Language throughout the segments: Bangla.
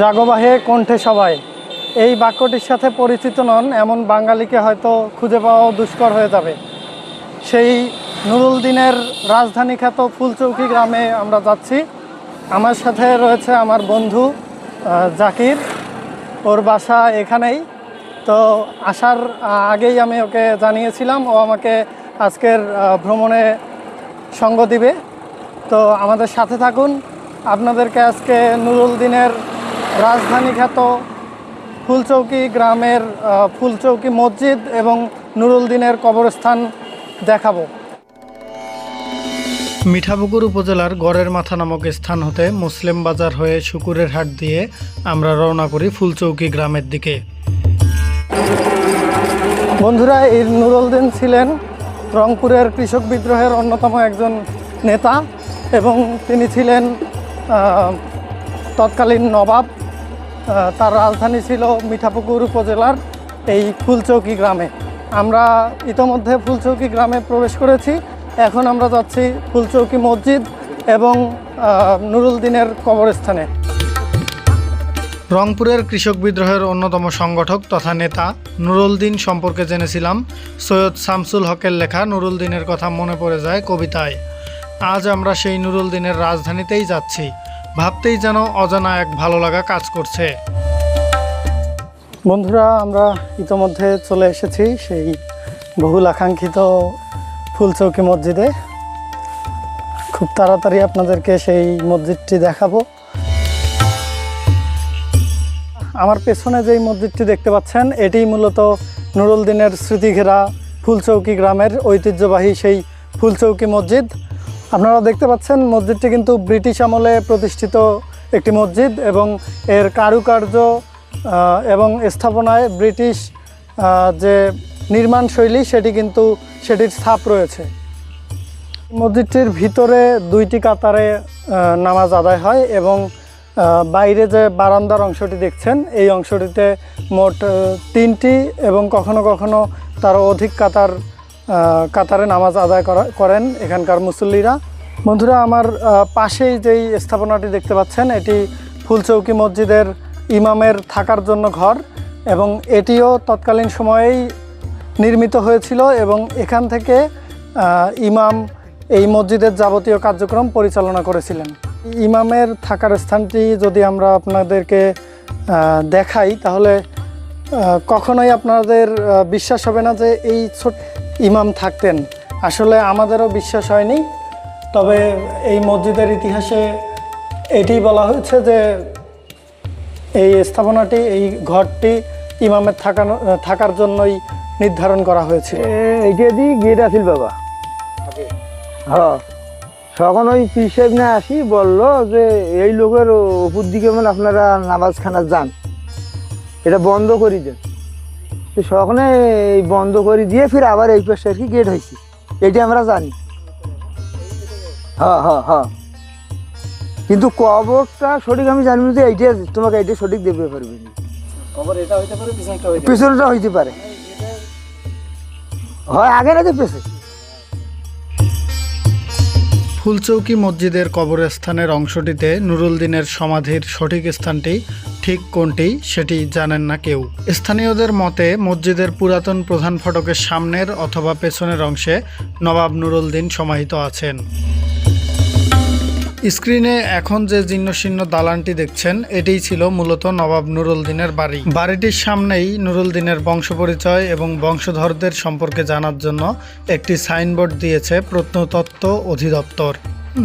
জাগবাহে কণ্ঠে সবাই। এই বাক্যটির সাথে পরিচিত নন এমন বাঙালিকে হয়তো খুঁজে পাওয়া দুষ্কর হয়ে যাবে। সেই নুরুল দিনের রাজধানী খ্যাত ফুলচৌকি গ্রামে আমরা যাচ্ছি। আমার সাথে রয়েছে আমার বন্ধু জাকির। ওর বাসা এখানেই। তো আসার আগেই আমি ওকে জানিয়েছিলাম, ও আমাকে আজকের ভ্রমণে সঙ্গ দিবে। তো আমাদের সাথে থাকুন। আপনাদেরকে আজকে নুরুল দিনের রাজধানী খ্যাত ফুলচৌকি গ্রামের ফুলচৌকি মসজিদ এবং নুরুল দিনের কবরস্থান দেখাবো। মিঠাপুকুর উপজেলার গড়ের মাথা নামক স্থান হতে মুসলিম বাজার হয়ে শুকুরের হাট দিয়ে আমরা রওনা করি ফুলচৌকি গ্রামের দিকে। বন্ধুরা, এই নুরুল দিন ছিলেন রংপুরের কৃষক বিদ্রোহের অন্যতম একজন নেতা এবং তিনি ছিলেন তৎকালীন নবাব। তার রাজধানী ছিল মিঠাপুকুর উপজেলার এই ফুলচৌকি গ্রামে। আমরা ইতোমধ্যে ফুলচৌকি গ্রামে প্রবেশ করেছি। এখন আমরা যাচ্ছি ফুলচৌকি মসজিদ এবং নুরুল দিনের কবরস্থানে। রংপুরের কৃষক বিদ্রোহের অন্যতম সংগঠক তথা নেতা নুরুল দিন সম্পর্কে জেনেছিলাম। সৈয়দ শামসুল হকের লেখা নুরুল দিনের কথা মনে পড়ে যায় কবিতায়। আজ আমরা সেই নুরুল দিনের রাজধানীতেই যাচ্ছি। ভাবতেই যেন অজানা এক ভালো লাগা কাজ করছে। বন্ধুরা, আমরা ইতোমধ্যে চলে এসেছি সেই বহুল আকাঙ্ক্ষিত ফুলচৌকি মসজিদে। খুব তাড়াতাড়ি আপনাদেরকে সেই মসজিদটি দেখাবো। আমার পেছনে যেই মসজিদটি দেখতে পাচ্ছেন, এটি মূলত নুরুল দিনের স্মৃতিঘেরা ফুলচৌকি গ্রামের ঐতিহ্যবাহী সেই ফুলচৌকি মসজিদ। আপনারা দেখতে পাচ্ছেন, মসজিদটি কিন্তু ব্রিটিশ আমলে প্রতিষ্ঠিত একটি মসজিদ এবং এর কারুকার্য এবং স্থাপনায় ব্রিটিশ যে নির্মাণ শৈলী সেটি কিন্তু সেটির ছাপ রয়েছে। মসজিদটির ভিতরে দুইটি কাতারে নামাজ আদায় হয় এবং বাইরে যে বারান্দার অংশটি দেখছেন, এই অংশটিতে মোট তিনটি এবং কখনো কখনো তার অধিক কাতার কাতারে নামাজ আদায় করা, করেন এখানকার মুসল্লিরা। বন্ধুরা, আমার পাশেই যেই স্থাপনাটি দেখতে পাচ্ছেন, এটি ফুলচৌকি মসজিদের ইমামের থাকার জন্য ঘর এবং এটিও তৎকালীন সময়েই নির্মিত হয়েছিল এবং এখান থেকে ইমাম এই মসজিদের যাবতীয় কার্যক্রম পরিচালনা করেছিলেন। ইমামের থাকার স্থানটি যদি আমরা আপনাদেরকে দেখাই, তাহলে কখনোই আপনাদের বিশ্বাস হবে না যে এই ছোট ইমাম থাকতেন। আসলে আমাদেরও বিশ্বাস হয়নি। তবে এই মসজিদের ইতিহাসে এটি বলা হয়েছে যে এই স্থাপনাটি এই ঘরটি ইমামের থাকানো থাকার জন্যই নির্ধারণ করা হয়েছিল। এইটা দিয়ে গেট আসিল বাবা। হ্যাঁ তখন ওই পীর সাহেব না আসি বলল যে এই লোকের উপর দিকে মানে আপনারা নামাজখানা যান। এটা বন্ধ করে দেন। এই বন্ধ করে দিয়ে ফির আবার এই পাশে আর কি গেট হয়েছে। এটি আমরা জানি। হ্যাঁ হ্যাঁ হ্যাঁ। কিন্তু কবরটা সঠিক আমি জানি যে এইটা তোমাকে এইটা সঠিক দেবে পারবে পিছনটা হইতে পারে। হয় আগে যে পেছে। ফুলচৌকি মসজিদের কবরস্থানের অংশটিতে নুরুল দিনের সমাধির সঠিক স্থানটি ঠিক কোনটি সেটি জানেন না কেউ। স্থানীয়দের মতে, মসজিদের পুরাতন প্রধান ফটকের সামনের অথবা পেছনের অংশে নবাব নুরুল দিন সমাহিত আছেন। স্ক্রিনে এখন যে জীর্ণশীর্ণ দালানটি দেখছেন, এটিই ছিল মূলত নবাব নুরুল দিনের বাড়ি। বাড়িটির সামনেই নুরুল দিনের বংশ পরিচয় এবং বংশধরদের সম্পর্কে জানার জন্য একটি সাইনবোর্ড দিয়েছে প্রত্নতত্ত্ব অধিদপ্তর।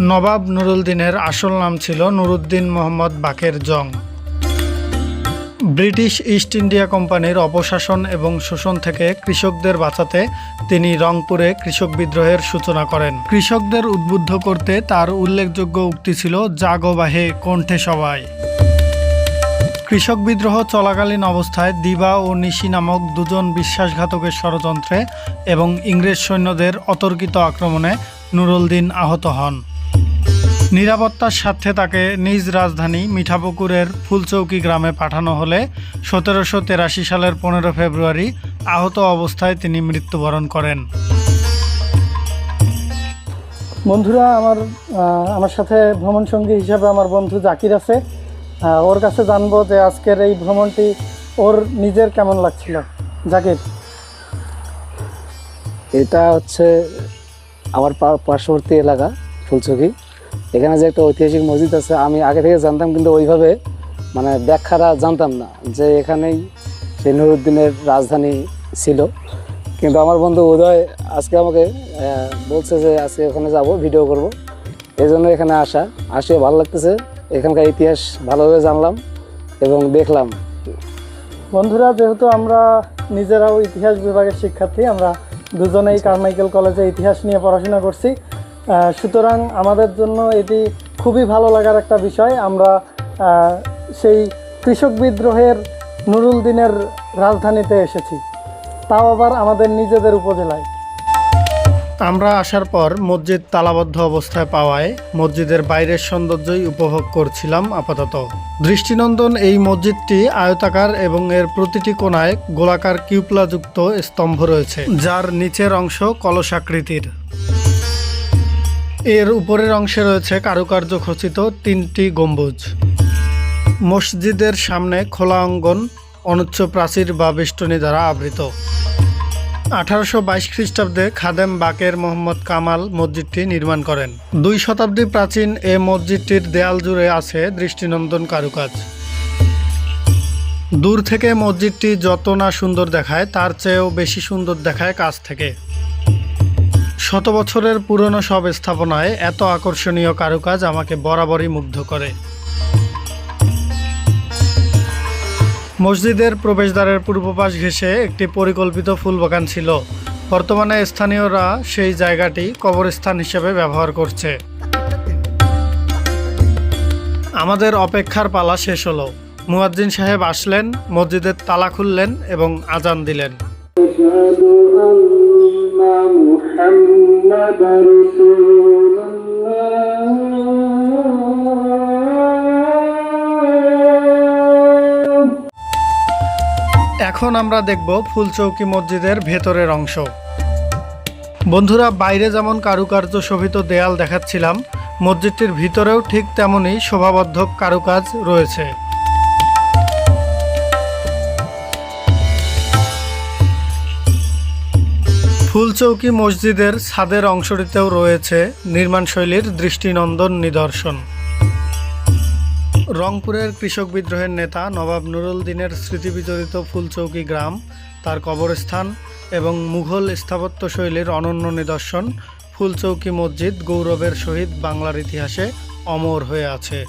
নবাব নুরুল দিনের আসল নাম ছিল Nuruddin Mohammad Baqer Jung. British East India কোম্পানির অপশাসন এবং শোষণ থেকে কৃষকদের বাঁচাতে তিনি রংপুরে কৃষক বিদ্রোহের সূচনা করেন। কৃষকদের উদ্বুদ্ধ করতে তার উল্লেখযোগ্য উক্তি ছিল জাগো বাহে কণ্ঠে সবাই। কৃষক বিদ্রোহ চলাকালীন অবস্থায় দিবা ও নিশি নামক দুজন বিশ্বাসঘাতকের ষড়যন্ত্রে এবং ইংরেজ সৈন্যদের অতর্কিত আক্রমণে নুরুলদিন আহত হন। নিরাপত্তার স্বার্থে তাকে নিজ রাজধানী মিঠাপুকুরের ফুলচৌকি গ্রামে পাঠানো হলে সতেরোশো তেরাশি সালের পনেরো ফেব্রুয়ারি আহত অবস্থায় তিনি মৃত্যুবরণ করেন। বন্ধুরা আমার আমার সাথে ভ্রমণ সঙ্গী হিসাবে আমার বন্ধু জাকির আছে। ওর কাছে জানব যে আজকের এই ভ্রমণটি ওর নিজের কেমন লাগছিল। জাকির। এটা হচ্ছে আমার পার্শ্ববর্তী এলাকা ফুলচকি। এখানে যে একটা ঐতিহাসিক মসজিদ আছে, আমি আগে থেকে জানতাম, কিন্তু ওইভাবে মানে ব্যাখ্যাটা জানতাম না যে এখানেই সেই নুরুদ্দিনের রাজধানী ছিল। কিন্তু আমার বন্ধু উদয় আজকে আমাকে বলছে যে আজকে ওখানে যাব ভিডিও করব। এই জন্য এখানে আসা। আসে, ভালো লাগতেছে। এখানকার ইতিহাস ভালোভাবে জানলাম এবং দেখলাম। বন্ধুরা, যেহেতু আমরা নিজেরাও ইতিহাস বিভাগের শিক্ষার্থী, আমরা দুজনেই কারমাইকেল কলেজে ইতিহাস নিয়ে পড়াশোনা করছি। সুতরাং আমাদের জন্য এটি খুবই ভালো লাগার একটা বিষয়। আমরা সেই কৃষক বিদ্রোহের নুরুল দিনের রাজধানীতে এসেছি। তাও আবার আমাদের নিজেদের উপজেলায়। আমরা আসার পর মসজিদ তালাবদ্ধ অবস্থায় পাওয়ায় মসজিদের বাইরের সৌন্দর্যই উপভোগ করছিলাম আপাতত। দৃষ্টিনন্দন এই মসজিদটি আয়তাকার এবং এর প্রতিটি কোণায় গোলাকার কিউপলাযুক্ত স্তম্ভ রয়েছে, যার নিচের অংশ কলসাকৃতির। এর উপরের অংশে রয়েছে কারুকার্য খচিত তিনটি গম্বুজ। মসজিদের সামনে খোলা অঙ্গন, অনুচ্চ প্রাচীর বা বেষ্টনী দ্বারা আবৃত। আঠারোশো বাইশ খ্রিস্টাব্দে খাদেম বাকের মোহাম্মদ কামাল মসজিদটি নির্মাণ করেন। দুই শতাব্দী প্রাচীন এ মসজিদটির দেয়াল জুড়ে আছে দৃষ্টিনন্দন কারুকাজ। দূর থেকে মসজিদটি যত না সুন্দর দেখায়, তার চেয়েও বেশি সুন্দর দেখায় কাছ থেকে। শত বছরের পুরনো সব স্থাপনায় এত আকর্ষণীয় কারুকাজ আমাকে বরাবরই মুগ্ধ করে। মসজিদের প্রবেশদ্বারের পূর্ব পাশ ঘেঁষে একটি পরিকল্পিত ফুল বাগান ছিল। বর্তমানে স্থানীয়রা সেই জায়গাটি কবরস্থান হিসেবে ব্যবহার করছে। আমাদের অপেক্ষার পালা শেষ হলো। মুয়াজ্জিন সাহেব আসলেন, মসজিদের তালা খুললেন এবং আজান দিলেন। محمد رسول الله এখন আমরা দেখব ফুলচৌকি মসজিদের ভেতরের অংশ বন্ধুরা বাইরে যেমন কারুকার্য শোভিত দেয়াল দেখাচ্ছিলাম মসজিদটির ভিতরেও ঠিক তেমনই শোভাবদ্ধ কারুকাজ রয়েছে ফুলচৌকি মসজিদের ছাদের অংশটিতেও রয়েছে নির্মাণশৈলীর দৃষ্টিনন্দন নিদর্শন। রংপুরের কৃষক বিদ্রোহের নেতা নবাব নুরুল দিনের স্মৃতিবিজড়িত ফুলচৌকি গ্রাম, তার কবরস্থান এবং মুঘল স্থাপত্য শৈলীর অনন্য নিদর্শন ফুলচৌকি মসজিদ গৌরবের সহিত বাংলার ইতিহাসে অমর হয়ে আছে।